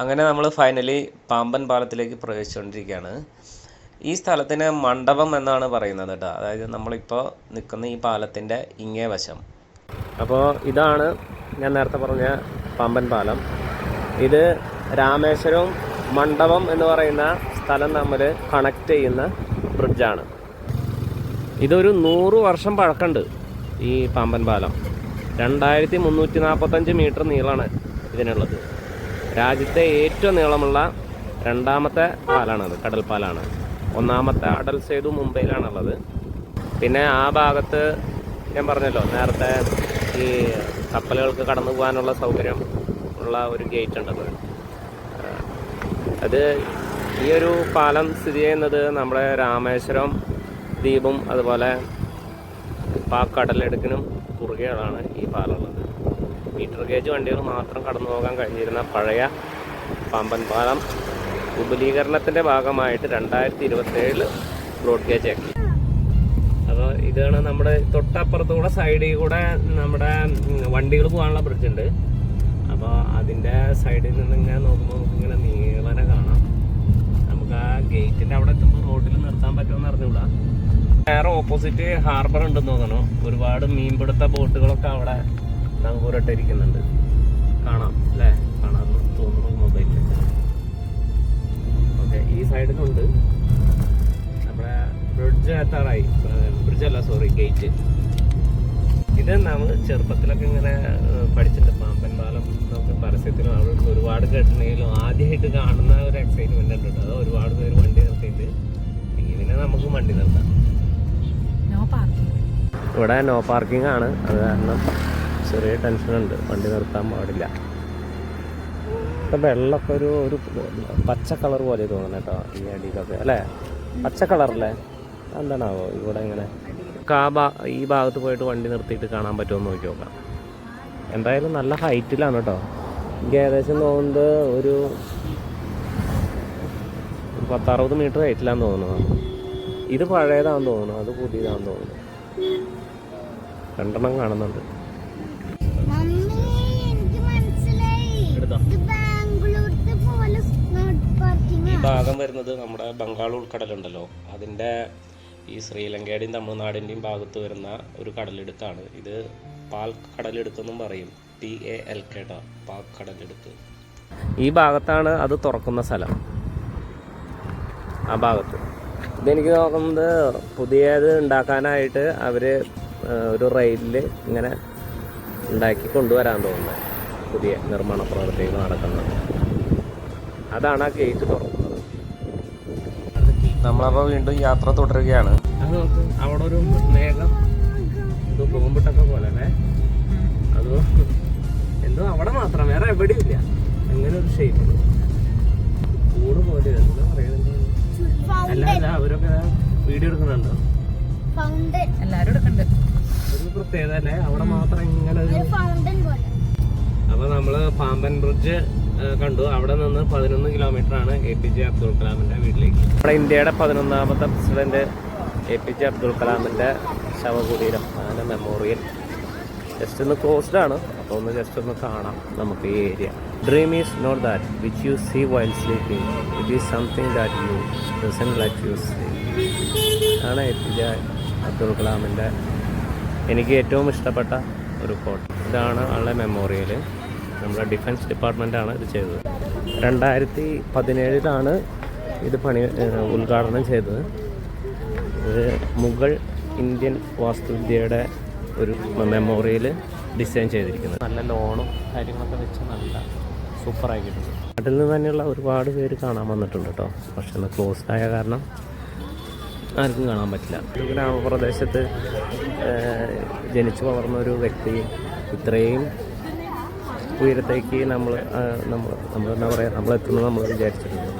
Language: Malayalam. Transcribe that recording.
അങ്ങനെ നമ്മൾ ഫൈനലി പാമ്പൻ പാലത്തിലേക്ക് പ്രവേശിച്ചുകൊണ്ടിരിക്കുകയാണ് ഈ സ്ഥലത്തിന് മണ്ഡപം എന്നാണ് പറയുന്നത് കേട്ടോ. അതായത് നമ്മളിപ്പോൾ നിൽക്കുന്ന ഈ പാലത്തിന്റെ ഇങ്ങേ വശം. അപ്പോൾ ഇതാണ് ഞാൻ നേരത്തെ പറഞ്ഞ പാമ്പൻ പാലം. ഇത് രാമേശ്വരവും മണ്ഡപം എന്ന് പറയുന്ന സ്ഥലം തമ്മിൽ കണക്ട് ചെയ്യുന്ന ബ്രിഡ്ജാണ് ഇതൊരു നൂറ് വർഷം പഴക്കമുണ്ട് ഈ പാമ്പൻ പാലം. രണ്ടായിരത്തി മുന്നൂറ്റി നാൽപ്പത്തഞ്ച് മീറ്റർ നീളമാണ് ഇതിനുള്ളത്. രാജ്യത്തെ ഏറ്റവും നീളമുള്ള രണ്ടാമത്തെ പാലാണത് പാലാണ് ഒന്നാമത്തെ അടൽ സേതു മുംബൈയിലാണുള്ളത്. പിന്നെ ആ ഭാഗത്ത് ഞാൻ പറഞ്ഞല്ലോ നേരത്തെ ഈ കപ്പലുകൾക്ക് കടന്നു പോകാനുള്ള സൗകര്യം ഉള്ള ഒരു ഗേറ്റ് ഉണ്ടത് അത്. ഈ ഒരു പാലം സ്ഥിതി ചെയ്യുന്നത് നമ്മുടെ രാമേശ്വരം ദ്വീപും അതുപോലെ പാക്കടലെടുക്കിനും കുറുകെയാണ് ഈ പാലമുള്ളത് മീറ്റർ ഗേജ് വണ്ടികൾ മാത്രം കടന്നു പോകാൻ കഴിഞ്ഞിരുന്ന പഴയ പാമ്പൻ പാലം വിപുലീകരണത്തിന്റെ ഭാഗമായിട്ട് രണ്ടായിരത്തി ഇരുപത്തേഴിൽ ബ്രോഡ് ഗേജ് ആക്കി. അപ്പോൾ ഇതാണ് നമ്മുടെ തൊട്ടപ്പുറത്തൂടെ സൈഡിൽ കൂടെ നമ്മുടെ വണ്ടികൾ പോകാനുള്ള ബ്രിഡ്ജ് ഉണ്ട്. അപ്പോൾ അതിന്റെ സൈഡിൽ നിന്ന് ഇങ്ങനെ നോക്കുമ്പോൾ നമുക്ക് ഇങ്ങനെ നീളനെ കാണാം. നമുക്ക് ആ ഗേറ്റിന്റെ അവിടെ എത്തുമ്പോൾ റോഡിൽ നിർത്താൻ പറ്റുമെന്ന് അറിഞ്ഞൂടാ വേറെ ഓപ്പോസിറ്റ് ഹാർബർ ഉണ്ടെന്ന് തോന്നുന്നു. ഒരുപാട് മീൻപിടുത്ത ബോട്ടുകളൊക്കെ അവിടെ നങ്കൂരിട്ടിരിക്കുന്നുണ്ട് കാണാം അല്ലേ? കാണാമെന്ന് തോന്നുന്നു മൊബൈലിൽ ഓക്കെ ഈ സൈഡിലുണ്ട്. നമ്മുടെ ബ്രിഡ്ജ് എത്താറായി ബ്രിഡ്ജ് അല്ല സോറി ഗേറ്റ് ഇത് നമ്മൾ ചെറുപ്പത്തിലൊക്കെ ഇങ്ങനെ പഠിച്ചിട്ടുണ്ട് പാമ്പൻ പാലം നമുക്ക് പരസ്യത്തിലും അവിടെ ഒരുപാട് കേട്ടിട്ടുണ്ടെങ്കിലും ആദ്യമായിട്ട് കാണുന്ന ഒരു എക്സൈറ്റ്മെന്റ് ഉണ്ട്. അത് ഒരുപാട് പേര് വണ്ടി നിർത്തിയിട്ട് ലീവിനെ നമുക്ക് വണ്ടി നിർത്താം. ഇവിടെ നോ പാർക്കിംഗ് ആണ്. അത് കാരണം ചെറിയ ടെൻഷനുണ്ട്. വണ്ടി നിർത്താൻ പാടില്ല. വെള്ളമൊക്കെ ഒരു ഒരു പച്ച കളർ പോലെ തോന്നുന്നു കേട്ടോ ഈ അടിയിലൊക്കെ. അല്ലേ? പച്ച കളറല്ലേ? എന്താണാവോ ഇവിടെ ഇങ്ങനെ? ആ ഭാ ഈ ഭാഗത്ത് പോയിട്ട് വണ്ടി നിർത്തിയിട്ട് കാണാൻ പറ്റുമോ എന്ന് നോക്കി നോക്കാം. എന്തായാലും നല്ല ഹൈറ്റിലാണ് കേട്ടോ. എനിക്ക് ഏകദേശം തോന്നുന്നത് ഒരു പത്തറുപത് മീറ്റർ ഹൈറ്റിലാന്ന് തോന്നുന്നു. ഇത് പഴയതാണെന്ന് തോന്നുന്നു. അത് പുതിയതാണെന്ന് തോന്നുന്നു. രണ്ടെണ്ണം കാണുന്നുണ്ട്. ഈ ഭാഗം വരുന്നത് നമ്മുടെ ബംഗാൾ ഉൾക്കടലുണ്ടല്ലോ. അതിന്റെ ഈ ശ്രീലങ്കയുടെയും തമിഴ്നാടിന്റെയും ഭാഗത്ത് വരുന്ന ഒരു കടലെടുക്കാണ് ഇത് പാൽ കടലെടുക്കെന്നും പറയും. പി എ എൽ കേട്ടോ പാൽ കടലെടുക്ക് ഈ ഭാഗത്താണ് അത് തുറക്കുന്ന സ്ഥലം. ആ ഭാഗത്ത്. ഇതെനിക്ക് നോക്കുന്നത് പുതിയത് ഉണ്ടാക്കാനായിട്ട് അവർ ഒരു റെയിലിൽ ഇങ്ങനെ ഉണ്ടാക്കി കൊണ്ടുവരാൻ തോന്നുന്നത് പുതിയ നിർമ്മാണ പ്രവർത്തികൾ നടക്കുന്നത്. അതാണ് ആ ഗേറ്റ് തുറക്കുന്നത് നമ്മളപ്പോൾ വീണ്ടും യാത്ര തുടരുകയാണ്. അവിടെ ഒരു മേഘം എന്തോ ബോംബിട്ടൊക്കെ പോലെ അല്ലേ അതോ എന്തോ അവിടെ മാത്രം വേറെ എവിടെയും ഇല്ല. അങ്ങനെ ഒരു ഷേപ്പ് കൂട് പോലെ എന്താ പറയുന്നത് അല്ലാതെ അവരൊക്കെ വീഡിയോ എടുക്കുന്നുണ്ടോ? ഫൗണ്ടൻ എല്ലാരും എടുക്കണ്ട് ഒരു പ്രത്യേകത അല്ലേ? അവിടെ മാത്രം ഇങ്ങനെ ഒരു ഒരു ഫൗണ്ടൻ പോലെ. അപ്പൊ നമ്മൾ പാമ്പൻ ബ്രിഡ്ജ് കണ്ടു. അവിടെ നിന്ന് പതിനൊന്ന് കിലോമീറ്റർ ആണ് എ പി ജെ അബ്ദുൾ കലാമിന്റെ വീട്ടിലേക്ക്. നമ്മുടെ ഇന്ത്യയുടെ പതിനൊന്നാമത്തെ president A P J Abdul കലാമിന്റെ ശവകുടീരം അതിന്റെ മെമ്മോറിയൽ ജസ്റ്റ് ഒന്ന് ക്ലോസ്ഡ് ആണ്. അപ്പോൾ ഒന്ന് ജസ്റ്റ് ഒന്ന് കാണാം നമുക്ക് ഈ area dream is not that which you see while sleeping it is something that you doesn't let you see ആണ് എ പി ജെ അബ്ദുൾ കലാമിന്റെ എനിക്ക് ഏറ്റവും ഇഷ്ടപ്പെട്ട ഒരു കോട്ട് ഇതാണ് ആളുടെ മെമ്മോറിയൽ നമ്മുടെ ഡിഫൻസ് ഡിപ്പാർട്ട്മെന്റാണ് ഇത് ചെയ്തത്. രണ്ടായിരത്തി പതിനേഴിലാണ് ഇത് പണി ഉദ്ഘാടനം ചെയ്തത്. ഇത് മുഗൾ ഇന്ത്യൻ വാസ്തുവിദ്യയുടെ ഒരു മെമ്മോറിയൽ ഡിസൈൻ ചെയ്തിരിക്കുന്നത്. നല്ല ലോണും കാര്യങ്ങളൊക്കെ വെച്ച് നല്ല സൂപ്പറായിട്ടുണ്ട്. നാട്ടിൽ നിന്ന് തന്നെയുള്ള ഒരുപാട് പേര് കാണാൻ വന്നിട്ടുണ്ട് കേട്ടോ. പക്ഷെ ഒന്ന് ക്ലോസ്ഡ് ആയ കാരണം ആർക്കും കാണാൻ പറ്റില്ല. ഒരു ഗ്രാമപ്രദേശത്ത് ജനിച്ചു വളർന്ന ഒരു വ്യക്തി ഇത്രയും ഉയരത്തേക്ക് നമ്മൾ നമ്മൾ നമ്മൾ എന്താ പറയുക നമ്മൾ എത്തുന്നത് നമ്മൾ വിചാരിച്ചിട്ടുണ്ട്.